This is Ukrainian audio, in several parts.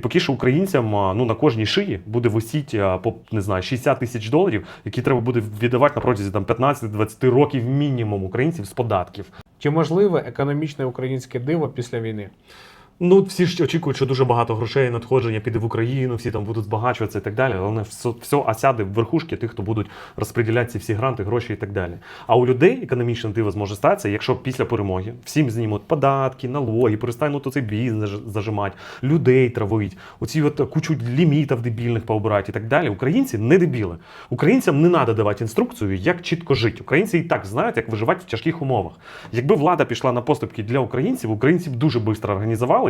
Поки що українцям ну на кожній шиї буде висіти по не знаю 60 тисяч доларів, які треба буде віддавати на протязі там 15-20 років мінімум українців з податків. Чи можливе економічне українське диво після війни? Ну всі ж очікують, що дуже багато грошей надходження піде в Україну, всі там будуть збагачуватися і так далі. Але все, все осяде в верхушки тих, хто будуть розподіляти ці всі гранти, гроші і так далі. А у людей економічне диво зможе статися, якщо після перемоги всім знімуть податки, налоги, перестануть оцей бізнес зажимати, людей травить, оці от кучу лімітів дебільних пообирати і так далі. Українці не дебіли. Українцям не треба давати інструкцію, як чітко жити. Українці і так знають, як виживати в тяжких умовах. Якби влада пішла на поступки для українців, українці б дуже швидко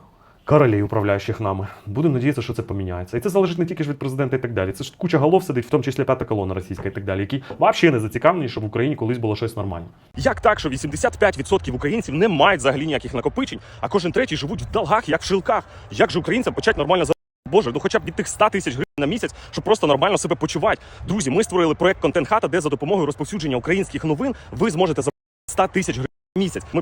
королей, управляючих нами. Будемо надіятися, що це поміняється. І це залежить не тільки ж від президента і так далі. Це ж куча голов сидить, в тому числі п'ята колона російська і так далі, які взагалі не зацікавлені, щоб в Україні колись було щось нормальне. Як так, що 85% українців не мають взагалі ніяких накопичень, а кожен третій живуть в долгах, як в шилках? Як же українцям почати нормально за Боже, ну хоча б від тих 100 тисяч гривень на місяць, щоб просто нормально себе почувати. Друзі, ми створили проект Контент Хата, де за допомогою розповсюдження українських новин ви зможете за 100 тисяч гривень на місяць. Ми